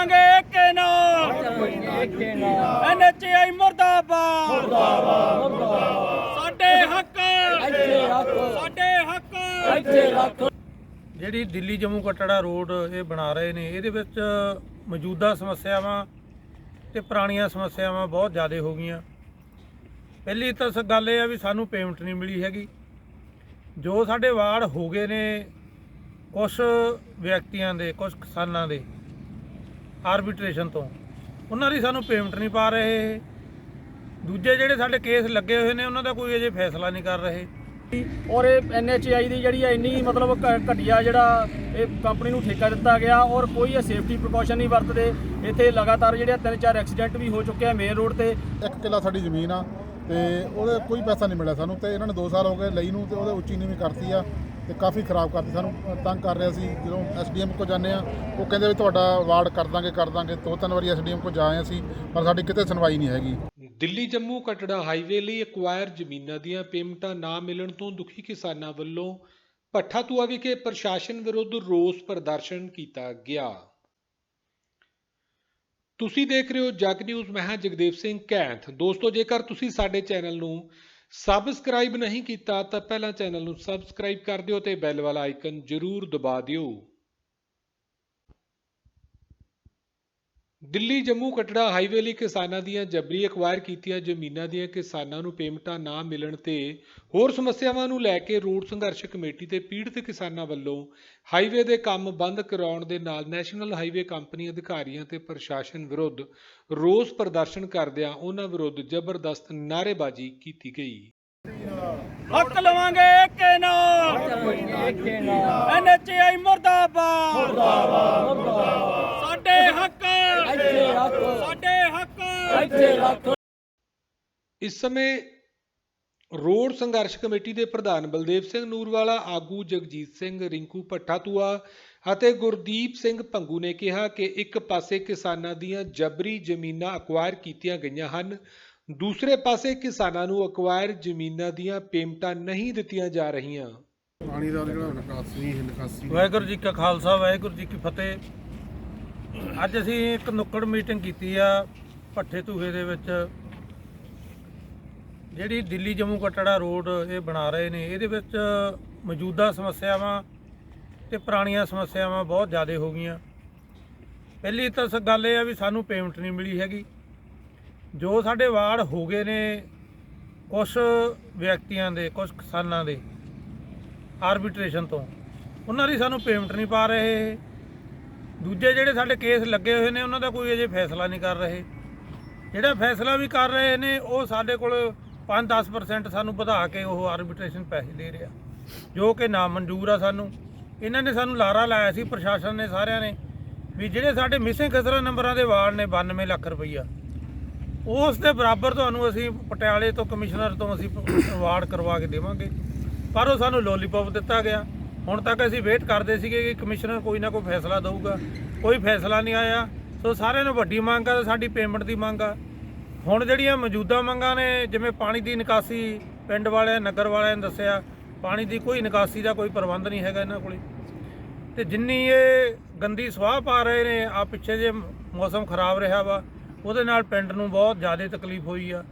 ਲਵਾਂਗੇ ਏਕੇ ਨਾਲ ਐਨਐਚਆਈ ਮੁਰਦਾਬਾਦ। ਸਾਡੇ ਹੱਕ। ਸਾਡੇ ਹੱਕ। ਜਿਹੜੀ ਦਿੱਲੀ ਜੰਮੂ ਕਟੜਾ ਰੋਡ ਇਹ ਬਣਾ ਰਹੇ ਨੇ, ਇਹਦੇ ਵਿੱਚ ਮੌਜੂਦਾ ਸਮੱਸਿਆਵਾਂ ਤੇ ਪੁਰਾਣੀਆਂ ਸਮੱਸਿਆਵਾਂ ਬਹੁਤ ਜ਼ਿਆਦਾ ਹੋ ਗਈਆਂ। ਪਹਿਲੀ ਤਾਂ ਗੱਲ ਇਹ ਆ ਵੀ ਸਾਨੂੰ ਪੇਮੈਂਟ ਨਹੀਂ ਮਿਲੀ ਹੈਗੀ। ਜੋ ਸਾਡੇ ਵਾਰਡ ਹੋ ਗਏ ਨੇ ਕੁਝ ਵਿਅਕਤੀਆਂ ਦੇ ਕੁਝ ਕਿਸਾਨਾਂ ਦੇ ਆਰਬਿਟ੍ਰੇਸ਼ਨ ਤੋਂ। ਉਹਨਾਂ ਦੀ ਸਾਨੂੰ ਪੇਮੈਂਟ ਨਹੀਂ ਪਾ ਰਹੇ ਇਹ। ਦੂਜੇ ਜਿਹੜੇ ਸਾਡੇ ਕੇਸ ਲੱਗੇ ਹੋਏ ਨੇ ਉਹਨਾਂ ਦਾ ਕੋਈ ਅਜੇ ਫੈਸਲਾ ਨਹੀਂ ਕਰ ਰਹੇ। ਔਰ ਇਹ ਐਨਐਚਆਈ ਦੀ ਜਿਹੜੀ ਹੈ ਇੰਨੀ ਮਤਲਬ ਘ- ਘਟੀਆ ਜਿਹੜਾ ਇਹ ਕੰਪਨੀ ਨੂੰ ਠੇਕਾ ਦਿੱਤਾ ਗਿਆ ਔਰ ਕੋਈ ਇਹ ਸੇਫਟੀ ਪ੍ਰੀਕਾਸ਼ਨ ਨਹੀਂ ਵਰਤਦੇ। ਇੱਥੇ ਲਗਾਤਾਰ ਜਿਹੜੇ ਆ ਤਿੰਨ ਚਾਰ ਐਕਸੀਡੈਂਟ ਵੀ ਹੋ ਚੁੱਕੇ ਆ ਮੇਨ ਰੋਡ ਤੇ। ਇੱਕ ਕਿੱਲਾ ਸਾਡੀ ਜ਼ਮੀਨ ਆ ਤੇ ਉਹਦੇ ਕੋਈ ਪੈਸਾ ਨਹੀਂ ਮਿਲਿਆ ਸਾਨੂੰ ਤੇ ਇਹਨਾਂ ਨੇ 2 ਸਾਲ ਹੋ ਗਏ ਲਈ ਨੂੰ ਤੇ ਉਹਦੇ ਉੱਚੀ ਨੀਵੀਂ ਕਰਤੀ ਆ। ਤੇ ਕਾਫੀ ਖਰਾਬ ਕਰਤੀ। ਸਾਨੂੰ ਤੰਗ ਕਰ ਰਿਹਾ ਸੀ। ਜਦੋਂ ਐਸਡੀਐਮ ਕੋ ਜਾਂਦੇ ਆ ਉਹ ਕਹਿੰਦੇ ਵੀ ਤੁਹਾਡਾ ਵਾਰਡ ਕਰ ਦਾਂਗੇ ਕਰ ਦਾਂਗੇ। ਦੋ ਤਿੰਨ ਵਾਰੀ ਐਸਡੀਐਮ ਕੋ ਜਾਏ ਅਸੀਂ, ਪਰ ਸਾਡੀ ਕਿਤੇ ਸੁਣਵਾਈ ਨਹੀਂ ਹੈਗੀ। ਦਿੱਲੀ, ਜੰਮੂ, ਕਟੜਾ ਹਾਈਵੇ ਲਈ ਐਕਵਾਇਰ ਜ਼ਮੀਨਾਂ ਦੀਆਂ ਪੇਮੈਂਟਾਂ ਨਾ ਮਿਲਣ ਤੋਂ ਦੁਖੀ ਕਿਸਾਨਾਂ ਵੱਲੋਂ ਭੱਠਾ ਤੂਆ ਵਿਖੇ ਪ੍ਰਸ਼ਾਸਨ ਵਿਰੁੱਧ ਰੋਸ ਪ੍ਰਦਰਸ਼ਨ ਕੀਤਾ ਗਿਆ। ਤੁਸੀਂ ਦੇਖ ਰਹੇ ਹੋ ਜਗ ਨਿਊਜ਼, ਮੈਂ ਹਾਂ ਜਗਦੇਵ ਸਿੰਘ ਕੈਂਥ। ਦੋਸਤੋ, ਜੇਕਰ ਤੁਸੀਂ ਸਾਡੇ ਚੈਨਲ ਨੂੰ ਸਬਸਕ੍ਰਾਈਬ ਨਹੀਂ ਕੀਤਾ ਤਾਂ ਪਹਿਲਾਂ ਚੈਨਲ ਨੂੰ ਸਬਸਕ੍ਰਾਈਬ ਕਰ ਦਿਓ ਤੇ ਬੈਲ ਵਾਲਾ ਆਈਕਨ ਜ਼ਰੂਰ ਦਬਾ ਦਿਓ। ਦਿੱਲੀ ਜੰਮੂ ਕਟੜਾ ਹਾਈਵੇ ਲਈ ਕਿਸਾਨਾਂ ਦੀਆਂ ਜਬਰੀ ਅਕਵਾਇਰ ਕੀਤੀਆਂ ਜ਼ਮੀਨਾਂ ਦੀਆਂ ਕਿਸਾਨਾਂ ਨੂੰ ਪੇਮੈਂਟਾਂ ਨਾ ਮਿਲਣ ਤੇ ਹੋਰ ਸਮੱਸਿਆਵਾਂ ਨੂੰ ਲੈ ਕੇ ਰੋਡ ਸੰਘਰਸ਼ ਕਮੇਟੀ ਤੇ ਪੀੜਤ ਕਿਸਾਨਾਂ ਵੱਲੋਂ ਹਾਈਵੇ ਦੇ ਕੰਮ ਬੰਦ ਕਰਾਉਣ ਦੇ ਨਾਲ ਨੈਸ਼ਨਲ ਹਾਈਵੇ ਕੰਪਨੀ ਅਧਿਕਾਰੀਆਂ ਤੇ ਪ੍ਰਸ਼ਾਸਨ ਵਿਰੁੱਧ ਰੋਸ ਪ੍ਰਦਰਸ਼ਨ ਕਰਦਿਆਂ ਉਹਨਾਂ ਵਿਰੁੱਧ ਜ਼ਬਰਦਸਤ ਨਾਅਰੇਬਾਜ਼ੀ ਕੀਤੀ ਗਈ। ਹੱਕ ਲਵਾਂਗੇ ਏਕੇ ਨਾਲ। ਐਨਐਚਆਈ ਮੁਰਦਾਬਾਦ ਹੱਕ ਸਾਡੇ ਇਸ ਸਮੇਂ ਰੋਡ ਸੰਘਰਸ਼ ਕਮੇਟੀ ਦੇ ਪ੍ਰਧਾਨ ਬਲਦੇਵ ਸਿੰਘ ਨੂਰਵਾਲਾ ਆਗੂ ਜਗਜੀਤ ਸਿੰਘ ਰਿੰਕੂ ਭੱਠਾਤੂਆ ਅਤੇ ਗੁਰਦੀਪ ਸਿੰਘ ਭੰਗੂ ਨੇ ਕਿਹਾ ਕਿ ਇੱਕ ਪਾਸੇ ਕਿਸਾਨਾਂ ਦੀਆਂ ਜਬਰੀ ਜ਼ਮੀਨਾਂ ਅਕਵਾਇਰ ਕੀਤੀਆਂ ਗਈਆਂ ਹਨ ਦੂਸਰੇ ਪਾਸੇ ਕਿਸਾਨਾਂ ਨੂੰ ਅਕਵਾਇਰ ਜ਼ਮੀਨਾਂ ਦੀਆਂ ਪੇਮੈਂਟਾਂ ਨਹੀਂ ਦਿੱਤੀਆਂ ਜਾ ਰਹੀਆਂ। ਪਾਣੀ ਦਾ ਜਿਹੜਾ ਨਿਕਾਸੀ ਨਿਕਾਸੀ। ਵਾਹਿਗੁਰੂ ਜੀ ਕਾ ਖਾਲਸਾ ਵਾਹਿਗੁਰੂ ਜੀ ਕੀ ਫਤਿਹ। ਅੱਜ ਅਸੀਂ ਇੱਕ ਨੁੱਕੜ ਮੀਟਿੰਗ ਕੀਤੀ ਆ। ਭੱਠੇ ਧੂਹੇ ਦੇ ਵਿੱਚ। ਜਿਹੜੀ ਦਿੱਲੀ ਜੰਮੂ ਕਟੜਾ ਰੋਡ ਇਹ ਬਣਾ ਰਹੇ ਨੇ, ਇਹਦੇ ਵਿੱਚ ਮੌਜੂਦਾ ਸਮੱਸਿਆਵਾਂ ਤੇ ਪੁਰਾਣੀਆਂ ਸਮੱਸਿਆਵਾਂ ਬਹੁਤ ਜ਼ਿਆਦਾ ਹੋ ਗਈਆਂ। ਪਹਿਲੀ ਤਾਂ ਸ- ਗੱਲ ਇਹ ਆ ਵੀ ਸਾਨੂੰ ਪੇਮੈਂਟ ਨਹੀਂ ਮਿਲੀ ਹੈਗੀ। ਜੋ ਸਾਡੇ ਵਾਰਡ ਹੋ ਗਏ ਨੇ ਕੁਝ ਵਿਅਕਤੀਆਂ ਦੇ ਕੁਝ ਕਿਸਾਨਾਂ ਦੇ ਆਰਬਿਟ੍ਰੇਸ਼ਨ ਤੋਂ, ਉਹਨਾਂ ਦੀ ਸਾਨੂੰ ਪੇਮੈਂਟ ਨਹੀਂ ਪਾ ਰਹੇ ਇਹ। ਦੂਜੇ ਜਿਹੜੇ ਸਾਡੇ ਕੇਸ ਲੱਗੇ ਹੋਏ ਨੇ, ਉਹਨਾਂ ਦਾ ਕੋਈ ਅਜੇ ਫੈਸਲਾ ਨਹੀਂ ਕਰ ਰਹੇ। ਜਿਹੜਾ ਫੈਸਲਾ ਵੀ ਕਰ ਰਹੇ ਨੇ, ਉਹ ਸਾਡੇ ਕੋਲ 5-10% ਸਾਨੂੰ ਵਧਾ ਕੇ ਉਹ ਆਰਬਿਟ੍ਰੇਸ਼ਨ ਪੈਸੇ ਦੇ ਰਿਹਾ, ਜੋ ਕਿ ਨਾ ਮਨਜ਼ੂਰ ਆ ਸਾਨੂੰ। ਇਹਨਾਂ ਨੇ ਸਾਨੂੰ ਲਾਰਾ ਲਾਇਆ ਸੀ, ਪ੍ਰਸ਼ਾਸਨ ਨੇ ਸਾਰਿਆਂ ਨੇ, ਵੀ ਜਿਹੜੇ ਸਾਡੇ ਮਿਸਿੰਗ ਖਸਰਾ ਨੰਬਰਾਂ ਦੇ ਵਾਰਡ ਨੇ 92 ਲੱਖ ਰੁਪਈਆ। ਉਸ ਦੇ ਬਰਾਬਰ ਤੁਹਾਨੂੰ ਅਸੀਂ ਪਟਿਆਲੇ ਤੋਂ ਕਮਿਸ਼ਨਰ ਤੋਂ ਅਸੀਂ ਅਵਾਰਡ ਕਰਵਾ ਕੇ ਦੇਵਾਂਗੇ। ਪਰ ਉਹ ਸਾਨੂੰ ਲੋਲੀਪੌਪ ਦਿੱਤਾ ਗਿਆ। ਹੁਣ ਤੱਕ ਅਸੀਂ ਵੇਟ ਕਰਦੇ ਸੀਗੇ ਕਿ ਕਮਿਸ਼ਨਰ ਕੋਈ ਨਾ ਕੋਈ ਫੈਸਲਾ ਦੇਊਗਾ। ਕੋਈ ਫੈਸਲਾ ਨਹੀਂ ਆਇਆ। ਸੋ ਸਾਰਿਆਂ ਨੂੰ ਵੱਡੀ ਮੰਗ ਆ ਸਾਡੀ ਪੇਮੈਂਟ ਦੀ ਮੰਗ ਆ। ਹੁਣ ਜਿਹੜੀਆਂ ਮੌਜੂਦਾ ਮੰਗਾਂ ਨੇ, ਜਿਵੇਂ ਪਾਣੀ ਦੀ ਨਿਕਾਸੀ ਪਿੰਡ ਵਾਲਿਆਂ, ਨਗਰ ਵਾਲਿਆਂ ਨੇ ਦੱਸਿਆ, ਪਾਣੀ ਦੀ ਕੋਈ ਨਿਕਾਸੀ ਦਾ ਕੋਈ ਪ੍ਰਬੰਧ ਨਹੀਂ ਹੈਗਾ ਇਹਨਾਂ ਕੋਲੇ। ਤੇ ਜਿੰਨੀ ਇਹ ਗੰਦੀ ਸਵਾਹ ਪਾ ਰਹੇ ਨੇ ਆ ਪਿੱਛੇ ਜੇ ਮੌਸਮ ਖਰਾਬ ਰਿਹਾ ਵਾ, ਉਹਦੇ ਨਾਲ ਪਿੰਡ ਨੂੰ ਬਹੁਤ ਜ਼ਿਆਦਾ ਤਕਲੀਫ ਹੋਈ ਆ।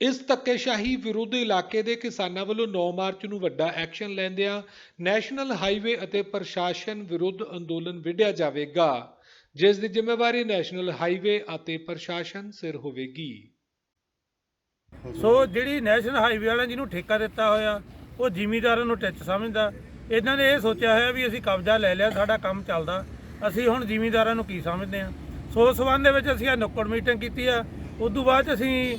ਇਸ ਧੱਕੇਸ਼ਾਹੀ ਵਿਰੁੱਧ ਇਲਾਕੇ ਦੇ ਕਿਸਾਨਾਂ ਵੱਲੋਂ 9 ਮਾਰਚ ਨੂੰ ਵੱਡਾ ਐਕਸ਼ਨ ਲੈਂਦਿਆਂ ਨੈਸ਼ਨਲ ਹਾਈਵੇ ਅਤੇ ਪ੍ਰਸ਼ਾਸਨ ਵਿਰੁੱਧ ਅੰਦੋਲਨ ਵਿੱਢਿਆ ਜਾਵੇਗਾ। ਜਿਸ ਦੀ ਜ਼ਿੰਮੇਵਾਰੀ ਨੈਸ਼ਨਲ ਹਾਈਵੇ ਅਤੇ ਪ੍ਰਸ਼ਾਸਨ ਸਿਰ ਹੋਵੇਗੀ। ਸੋ ਜਿਹੜੀ ਨੈਸ਼ਨਲ ਹਾਈਵੇ ਵਾਲਿਆਂ ਜਿਹਨੂੰ ਠੇਕਾ ਦਿੱਤਾ ਹੋਇਆ, ਉਹ ਜ਼ਿਮੀਦਾਰਾਂ ਨੂੰ ਟਿੱਚ ਸਮਝਦਾ। ਇਹਨਾਂ ਨੇ ਇਹ ਸੋਚਿਆ ਹੋਇਆ ਵੀ ਅਸੀਂ ਕਬਜ਼ਾ ਲੈ ਲਿਆ, ਸਾਡਾ ਕੰਮ ਚੱਲਦਾ। ਅਸੀਂ ਹੁਣ ਜ਼ਿਮੀਦਾਰਾਂ ਨੂੰ ਕੀ ਸਮਝਦੇ ਹਾਂ? ਸੋ ਉਸ ਸੰਬੰਧ ਦੇ ਵਿੱਚ ਅਸੀਂ ਆ ਨੁੱਕੜ ਮੀਟਿੰਗ ਕੀਤੀ ਆ। ਉਸ ਤੋਂ ਬਾਅਦ 'ਚ ਅਸੀਂ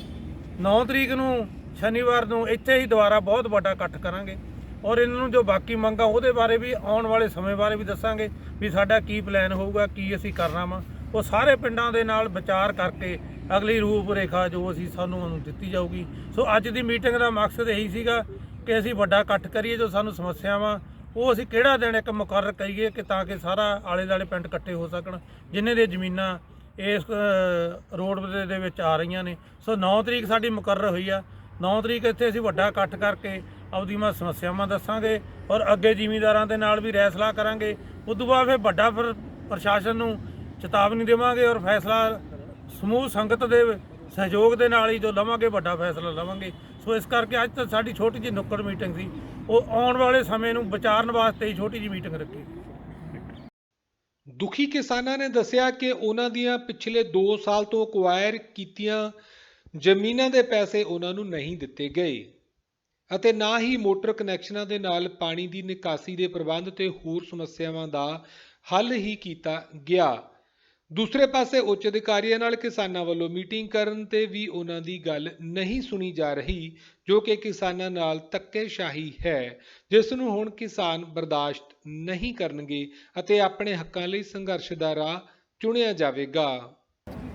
9 ਤਰੀਕ ਨੂੰ, ਸ਼ਨੀਵਾਰ ਨੂੰ ਇੱਥੇ ਹੀ ਦੁਬਾਰਾ ਬਹੁਤ ਵੱਡਾ ਇਕੱਠ ਕਰਾਂਗੇ। ਔਰ ਇਹਨਾਂ ਨੂੰ ਜੋ ਬਾਕੀ ਮੰਗਾਂ ਉਹਦੇ ਬਾਰੇ ਵੀ ਆਉਣ ਵਾਲੇ ਸਮੇਂ ਬਾਰੇ ਵੀ ਦੱਸਾਂਗੇ ਵੀ ਸਾਡਾ ਕੀ ਪਲਾਨ ਹੋਊਗਾ, ਕੀ ਅਸੀਂ ਕਰਨਾ ਵਾ। ਉਹ ਸਾਰੇ ਪਿੰਡਾਂ ਦੇ ਨਾਲ ਵਿਚਾਰ ਕਰਕੇ ਅਗਲੀ ਰੂਪ ਰੇਖਾ ਜੋ ਅਸੀਂ ਸਾਨੂੰ ਉਹਨੂੰ ਦਿੱਤੀ ਜਾਊਗੀ। ਸੋ ਅੱਜ ਦੀ ਮੀਟਿੰਗ ਦਾ ਮਕਸਦ ਇਹੀ ਸੀਗਾ ਕਿ ਅਸੀਂ ਵੱਡਾ ਇਕੱਠ ਕਰੀਏ ਜੋ ਸਾਨੂੰ ਸਮੱਸਿਆਵਾਂ ਉਹ ਅਸੀਂ ਕਿਹੜਾ ਦਿਨ ਇੱਕ ਮੁਕਰਰ ਕਰੀਏ ਕਿ ਤਾਂ ਕਿ ਸਾਰਾ ਆਲੇ ਦਾਲੇ ਪਿੰਡ ਇਕੱਠੇ ਹੋ ਸਕਣ। ਜਿਨ੍ਹਾਂ ਦੀਆਂ ਜ਼ਮੀਨਾਂ ਇਸ ਰੋਡ ਦੇ ਦੇ ਵਿੱਚ ਆ ਰਹੀਆਂ ਨੇ। ਸੋ 9 ਤਰੀਕ ਸਾਡੀ ਮੁਕਰਰ ਹੋਈ ਆ। 9 ਤਰੀਕ ਇੱਥੇ ਅਸੀਂ ਵੱਡਾ ਇਕੱਠ ਕਰਕੇ ਆਪਦੀ ਮੈਂ ਸਮੱਸਿਆਵਾਂ ਦੱਸਾਂਗੇ ਔਰ ਅੱਗੇ ਜ਼ਿਮੀਂਦਾਰਾਂ ਦੇ ਨਾਲ ਵੀ ਰਾਏ ਸਲਾਹ ਕਰਾਂਗੇ। ਉਸ ਤੋਂ ਬਾਅਦ ਫਿਰ ਵੱਡਾ ਫਿਰ ਪ੍ਰਸ਼ਾਸਨ ਨੂੰ ਚੇਤਾਵਨੀ ਦੇਵਾਂਗੇ ਔਰ ਫੈਸਲਾ ਸਮੂਹ ਸੰਗਤ ਦੇ ਸਹਿਯੋਗ ਦੇ ਨਾਲ ਹੀ ਜੋ ਲਵਾਂਗੇ, ਵੱਡਾ ਫੈਸਲਾ ਲਵਾਂਗੇ। ਸੋ ਇਸ ਕਰਕੇ ਅੱਜ ਤਾਂ ਸਾਡੀ ਛੋਟੀ ਜਿਹੀ ਨੁੱਕੜ ਮੀਟਿੰਗ ਸੀ। ਉਹ ਆਉਣ ਵਾਲੇ ਸਮੇਂ ਨੂੰ ਵਿਚਾਰਨ ਵਾਸਤੇ ਹੀ ਛੋਟੀ ਜਿਹੀ ਮੀਟਿੰਗ ਰੱਖੀ। ਦੁਖੀ ਕਿਸਾਨਾਂ ਨੇ ਦੱਸਿਆ ਕਿ ਉਹਨਾਂ ਦੀਆਂ ਪਿਛਲੇ 2 ਸਾਲ ਤੋਂ ਅਕਵਾਇਰ ਕੀਤੀਆਂ ਜ਼ਮੀਨਾਂ ਦੇ ਪੈਸੇ ਉਹਨਾਂ ਨੂੰ ਨਹੀਂ ਦਿੱਤੇ ਗਏ। ਅਤੇ ਨਾ ਹੀ ਮੋਟਰ ਕਨੈਕਸ਼ਨਾਂ ਦੇ ਨਾਲ ਪਾਣੀ ਦੀ ਨਿਕਾਸੀ ਦੇ ਪ੍ਰਬੰਧ ਤੇ ਹੋਰ ਸਮੱਸਿਆਵਾਂ ਦਾ ਹੱਲ ਹੀ ਕੀਤਾ ਗਿਆ। ਦੂਸਰੇ ਪਾਸੇ ਉੱਚ ਅਧਿਕਾਰੀਆਂ ਨਾਲ ਕਿਸਾਨਾਂ ਵੱਲੋਂ ਮੀਟਿੰਗ ਕਰਨ ਤੇ ਵੀ ਉਹਨਾਂ ਦੀ ਗੱਲ ਨਹੀਂ ਸੁਣੀ ਜਾ ਰਹੀ, ਜੋ ਕਿ ਕਿਸਾਨਾਂ ਨਾਲ ਧੱਕੇਸ਼ਾਹੀ ਹੈ, ਜਿਸ ਨੂੰ ਹੁਣ ਕਿਸਾਨ ਬਰਦਾਸ਼ਤ ਨਹੀਂ ਕਰਨਗੇ ਅਤੇ ਆਪਣੇ ਹੱਕਾਂ ਲਈ ਸੰਘਰਸ਼ ਦਾ ਰਾਹ ਚੁਣਿਆ ਜਾਵੇਗਾ।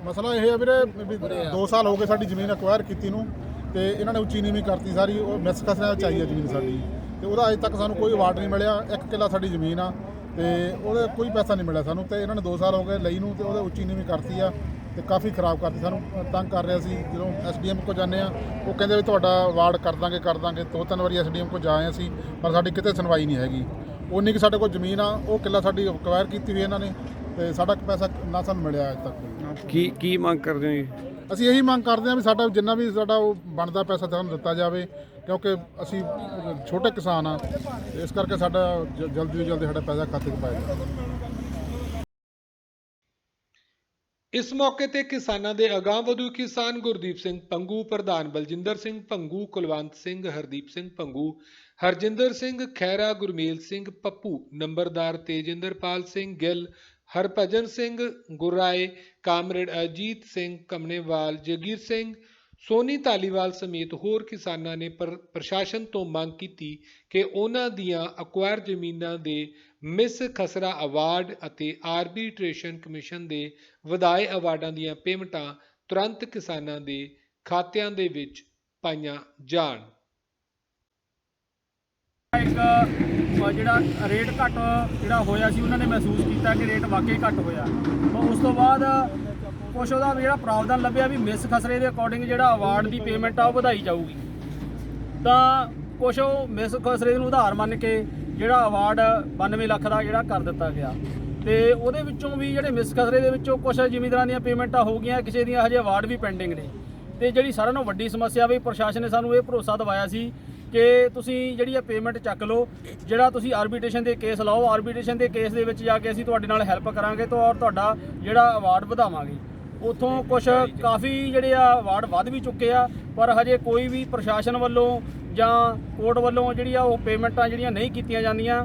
ਮਸਲਾ ਇਹ ਹੈ ਵੀਰੇ, ਵੀ 2 ਸਾਲ ਹੋ ਗਏ ਸਾਡੀ ਜ਼ਮੀਨ ਅਕਵਾਇਰ ਕੀਤੀ ਨੂੰ। ਤੇ ਇਹਨਾਂ ਨੇ ਉੱਚੀ ਨੀਵੀਂ ਕਰਤੀ ਸਾਰੀ, ਉਹ ਮਿਸ ਖਸਰਿਆਂ ਵਿੱਚ ਆਈ ਹੈ ਜ਼ਮੀਨ ਸਾਡੀ। ਤੇ ਉਹਦਾ ਅਜੇ ਤੱਕ ਸਾਨੂੰ ਕੋਈ ਅਵਾਰਡ ਨਹੀਂ ਮਿਲਿਆ, ਇੱਕ ਕਿੱਲਾ ਸਾਡੀ ਜ਼ਮੀਨ ਆ, ਤੇ ਉਹਦੇ ਕੋਈ ਪੈਸਾ ਨਹੀਂ ਮਿਲਿਆ ਸਾਨੂੰ, ਤੇ ਇਹਨਾਂ ਨੇ 2 ਸਾਲ ਹੋ ਗਏ ਲਈ ਨੂੰ, ਤੇ ਉਹਦੇ ਉੱਚੀ ਨੀਵੀਂ ਕਰਤੀ ਆ, ਤੇ ਕਾਫੀ ਖਰਾਬ ਕਰਤੀ। ਸਾਨੂੰ ਤੰਗ ਕਰ ਰਿਹਾ ਸੀ, ਜਦੋਂ ਐਸਡੀਐਮ ਕੋ ਜਾਂਦੇ ਆ, ਉਹ ਕਹਿੰਦੇ ਵੀ ਤੁਹਾਡਾ ਅਵਾਰਡ ਕਰ ਦਾਂਗੇ ਕਰ ਦਾਂਗੇ, ਦੋ ਤਿੰਨ ਵਾਰੀ ਐਸਡੀਐਮ ਕੋ ਜਾਏ ਅਸੀਂ, ਪਰ ਸਾਡੀ ਕਿਤੇ ਸੁਣਵਾਈ ਨਹੀਂ ਹੈਗੀ। ਉਨੀ ਕਿ ਸਾਡੇ ਕੋਲ ਜ਼ਮੀਨ ਆ, ਉਹ ਕਿੱਲਾ ਸਾਡੀ ਅਕਵਾਇਰ ਕੀਤੀ ਹੋਈ ਇਹਨਾਂ ਨੇ, ਤੇ ਸਾਡਾ ਪੈਸਾ ਨਾ ਸਾਨੂੰ ਮਿਲਿਆ ਅਜੇ ਤੱਕ। ਕੀ ਕੀ ਮੰਗ ਕਰਦੇ ਹੋ ਜੀ? ਅਸੀਂ ਇਹੀ ਮੰਗ ਕਰਦੇ ਹਾਂ ਵੀ ਸਾਡਾ ਜਿੰਨਾ ਵੀ ਸਾਡਾ ਉਹ ਬਣਦਾ ਪੈਸਾ ਸਾਨੂੰ ਦਿੱਤਾ ਜਾਵੇ, ਕਿਉਂਕਿ ਅਸੀਂ ਛੋਟੇ ਕਿਸਾਨ ਆ ਇਸ ਕਰਕੇ ਸਾਡਾ ਜਲਦੀ ਤੋਂ ਜਲਦੀ ਸਾਡਾ ਪੈਸਾ ਖਾਤੇ 'ਚ ਪਾਇਆ ਜਾਵੇ। ਇਸ ਮੌਕੇ ਤੇ ਕਿਸਾਨਾਂ ਦੇ ਅਗਾਂਹਵਧੂ ਕਿਸਾਨ ਗੁਰਦੀਪ ਸਿੰਘ ਪੰਗੂ, ਪ੍ਰਧਾਨ ਬਲਜਿੰਦਰ ਸਿੰਘ ਪੰਗੂ, ਕੁਲਵੰਤ ਸਿੰਘ, ਹਰਦੀਪ ਸਿੰਘ ਪੰਗੂ, ਹਰਜਿੰਦਰ ਸਿੰਘ ਖੈਰਾ ਗੁਰਮੇਲ ਸਿੰਘ ਪੱਪੂ, ਨੰਬਰਦਾਰ ਤੇਜਿੰਦਰਪਾਲ ਸਿੰਘ ਗਿੱਲ ਹਰਭਜਨ ਸਿੰਘ ਗੁਰਾਏ ਕਾਮਰੇਡ ਅਜੀਤ ਸਿੰਘ ਕਮਨੇਵਾਲ ਜਗੀਰ ਸਿੰਘ, ਸੋਨੀ ਧਾਲੀਵਾਲ ਸਮੇਤ ਹੋਰ ਕਿਸਾਨਾਂ ਨੇ ਪ੍ਰਸ਼ਾਸਨ ਤੋਂ ਮੰਗ ਕੀਤੀ ਕਿ ਉਹਨਾਂ ਦੀਆਂ ਅਕਵਾਇਰ ਜ਼ਮੀਨਾਂ ਦੇ ਮਿਸ ਖਸਰਾ ਅਵਾਰਡ ਅਤੇ ਆਰਬੀਟ੍ਰੇਸ਼ਨ ਕਮਿਸ਼ਨ ਦੇ ਵਧਾਏ ਅਵਾਰਡਾਂ ਦੀਆਂ ਪੇਮੈਂਟਾਂ ਤੁਰੰਤ ਕਿਸਾਨਾਂ ਦੇ ਖਾਤਿਆਂ ਦੇ ਵਿੱਚ ਪਾਈਆਂ ਜਾਣ। ਇੱਕ ਜਿਹੜਾ ਰੇਟ ਘੱਟ ਜਿਹੜਾ ਹੋਇਆ ਸੀ, ਉਹਨਾਂ ਨੇ ਮਹਿਸੂਸ ਕੀਤਾ ਕਿ ਰੇਟ ਵਾਕਈ ਘੱਟ ਹੋਇਆ। ਤਾਂ ਉਸ ਤੋਂ ਬਾਅਦ ਕੁਛ ਉਹਦਾ ਜਿਹੜਾ ਪ੍ਰਾਵਧਾਨ ਲੱਭਿਆ ਵੀ ਮਿਸ ਖਸਰੇ ਦੇ ਅਕੋਰਡਿੰਗ ਜਿਹੜਾ ਅਵਾਰਡ ਦੀ ਪੇਮੈਂਟ ਆ, ਉਹ ਵਧਾਈ ਜਾਊਗੀ। ਤਾਂ ਕੁਛ ਉਹ ਮਿਸ ਖਸਰੇ ਨੂੰ ਉਧਾਰ ਮੰਨ ਕੇ ਜਿਹੜਾ ਅਵਾਰਡ 92 ਲੱਖ ਦਾ ਜਿਹੜਾ ਕਰ ਦਿੱਤਾ ਗਿਆ। ਤੇ ਉਹਦੇ ਵਿੱਚੋਂ ਵੀ ਜਿਹੜੇ ਮਿਸ ਖਸਰੇ ਦੇ ਵਿੱਚੋਂ ਕੁਝ ਜ਼ਿਮੀਂਦਾਰਾਂ ਦੀਆਂ ਪੇਮੈਂਟਾਂ ਹੋ ਗਈਆਂ, ਕਿਸੇ ਦੀਆਂ ਹਜੇ ਅਵਾਰਡ ਵੀ ਪੈਂਡਿੰਗ ਨੇ। ਤੇ ਜਿਹੜੀ ਸਾਰਿਆਂ ਨਾਲੋਂ ਵੱਡੀ ਸਮੱਸਿਆ ਵੀ ਪ੍ਰਸ਼ਾਸਨ ਨੇ ਸਾਨੂੰ ਇਹ ਭਰੋਸਾ ਦਿਵਾਇਆ ਸੀ ਕਿ ਤੁਸੀਂ ਜਿਹੜੀ ਆ ਪੇਮੈਂਟ ਚੱਕ ਲਓ ਜਿਹੜਾ ਤੁਸੀਂ ਆਰਬਿਟ੍ਰੇਸ਼ਨ ਦੇ ਕੇਸ ਲਾਓ ਆਰਬਿਟ੍ਰੇਸ਼ਨ ਦੇ ਕੇਸ ਦੇ ਵਿੱਚ ਜਾ ਕੇ ਅਸੀਂ ਤੁਹਾਡੇ ਨਾਲ ਹੈਲਪ ਕਰਾਂਗੇ ਤਾਂ ਔਰ ਤੁਹਾਡਾ ਜਿਹੜਾ ਅਵਾਰਡ ਵਧਾਵਾਂਗੇ। ਉਥੋਂ ਕੁਝ ਕਾਫੀ ਜਿਹੜੇ ਆ ਅਵਾਰਡ ਵੱਧ ਵੀ ਚੁੱਕੇ ਆ ਪਰ ਹਜੇ ਕੋਈ ਵੀ ਪ੍ਰਸ਼ਾਸਨ ਵੱਲੋਂ ਜਾਂ ਕੋਰਟ ਵੱਲੋਂ ਜਿਹੜੀ ਆ ਉਹ ਪੇਮੈਂਟਾਂ ਜਿਹੜੀਆਂ ਨਹੀਂ ਕੀਤੀਆਂ ਜਾਂਦੀਆਂ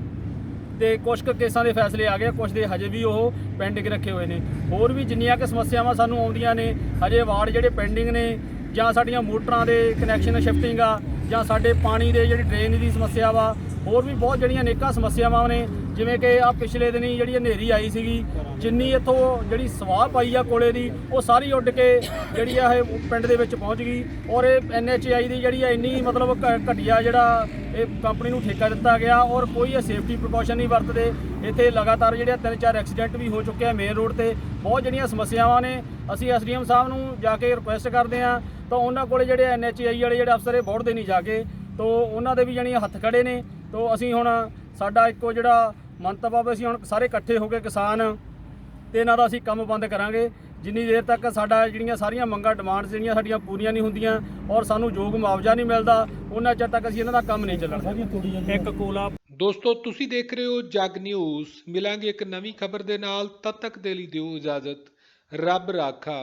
ਤੇ ਕੁਝ ਕੁ ਕੇਸਾਂ ਦੇ ਫੈਸਲੇ ਆ ਗਏ ਕੁਝ ਦੇ ਹਜੇ ਵੀ ਉਹ ਪੈਂਡਿੰਗ ਰੱਖੇ ਹੋਏ ਨੇ। ਹੋਰ ਵੀ ਜਿੰਨੀਆਂ ਕਿ ਸਮੱਸਿਆਵਾਂ ਸਾਨੂੰ ਆਉਂਦੀਆਂ ਨੇ ਹਜੇ ਅਵਾਰਡ ਜਿਹੜੇ ਪੈਂਡਿੰਗ ਨੇ ਜਾਂ ਸਾਡੀਆਂ ਮੋਟਰਾਂ ਦੇ ਕਨੈਕਸ਼ਨ ਸ਼ਿਫਟਿੰਗ ਆ ਜਾਂ ਸਾਡੇ ਪਾਣੀ ਦੇ ਜਿਹੜੀ ਡਰੇਨ ਦੀ ਸਮੱਸਿਆ ਵਾ, ਹੋਰ ਵੀ ਬਹੁਤ ਜਿਹੜੀਆਂ ਅਨੇਕਾਂ ਸਮੱਸਿਆਵਾਂ ਨੇ ਜਿਵੇਂ ਕਿ ਆ ਪਿਛਲੇ ਦਿਨੀ ਜਿਹੜੀ ਹਨੇਰੀ ਆਈ ਸੀਗੀ, ਜਿੰਨੀ ਇੱਥੋਂ ਜਿਹੜੀ ਸਵਾਹ ਪਾਈ ਆ ਕੋਲੇ ਦੀ, ਉਹ ਸਾਰੀ ਉੱਡ ਕੇ ਜਿਹੜੀ ਆ ਇਹ ਪਿੰਡ ਦੇ ਵਿੱਚ ਪਹੁੰਚ ਗਈ ਔਰ ਇਹ ਐਨਐਚਆਈ ਦੀ ਜਿਹੜੀ ਆ ਇੰਨੀ ਮਤਲਬ ਘ- ਘਟੀਆ ਜਿਹੜਾ ਇਹ ਕੰਪਨੀ ਨੂੰ ਠੇਕਾ ਦਿੱਤਾ ਗਿਆ ਔਰ ਕੋਈ ਇਹ ਸੇਫਟੀ ਪ੍ਰੀਕਾਸ਼ਨ ਨਹੀਂ ਵਰਤਦੇ। ਇੱਥੇ ਲਗਾਤਾਰ ਜਿਹੜੇ ਆ ਤਿੰਨ ਚਾਰ ਐਕਸੀਡੈਂਟ ਵੀ ਹੋ ਚੁੱਕੇ ਆ ਮੇਨ ਰੋਡ ਤੇ। ਬਹੁਤ ਜਿਹੜੀਆਂ ਸਮੱਸਿਆਵਾਂ ਨੇ। ਅਸੀਂ ਐਸਡੀਐਮ ਸਾਹਿਬ ਨੂੰ ਜਾ ਕੇ ਰਿਕੁਐਸਟ ਕਰਦੇ ਆ ਤਾਂ ਉਹਨਾਂ ਕੋਲੇ ਜਿਹੜੇ ਐਨਐਚਆਈ ਵਾਲੇ ਜਿਹੜੇ ਅਫਸਰ ਇਹ ਬੋਰਡਦੇ ਨਹੀਂ ਜਾ ਕੇ। ਤੋਂ ਉਹਨਾਂ ਦੇ ਵੀ ਜਾਣੀ ਹੱਥ ਖੜੇ ਨੇ। ਤੋਂ ਅਸੀਂ ਹੁਣ ਸਾਡਾ ਇੱਕੋ ਜਿਹੜਾ ਮੰਤਵ ਆ ਵੀ ਅਸੀਂ ਹੁਣ ਸਾਰੇ ਇਕੱਠੇ ਹੋ ਕੇ ਕਿਸਾਨ ਤੇ ਇਹਨਾਂ ਦਾ ਅਸੀਂ ਕੰਮ ਬੰਦ ਕਰਾਂਗੇ। ਜਿੰਨੀ ਦੇਰ ਤੱਕ ਸਾਡਾ ਜਿਹੜੀਆਂ ਸਾਰੀਆਂ ਮੰਗਾਂ ਡਿਮਾਂਡਸ ਜਿਹੜੀਆਂ ਸਾਡੀਆਂ ਪੂਰੀਆਂ ਨਹੀਂ ਹੁੰਦੀਆਂ ਔਰ ਸਾਨੂੰ ਯੋਗ ਮੁਆਵਜ਼ਾ ਨਹੀਂ ਮਿਲਦਾ ਉਹਨਾਂ ਚਿਰ ਤੱਕ ਅਸੀਂ ਇਹਨਾਂ ਦਾ ਕੰਮ ਨਹੀਂ ਚੱਲਣ ਇੱਕ ਕੋਲਾ ਦੋਸਤੋ ਤੁਸੀਂ ਦੇਖ ਰਹੇ ਹੋ ਜਗ ਨਿਊਜ਼। ਮਿਲਾਂਗੇ ਇੱਕ ਨਵੀਂ ਖਬਰ ਦੇ ਨਾਲ ਤਦ ਤੱਕ ਦੇ ਲਈ ਦਿਓ ਇਜਾਜ਼ਤ। ਰੱਬ ਰਾਖਾ।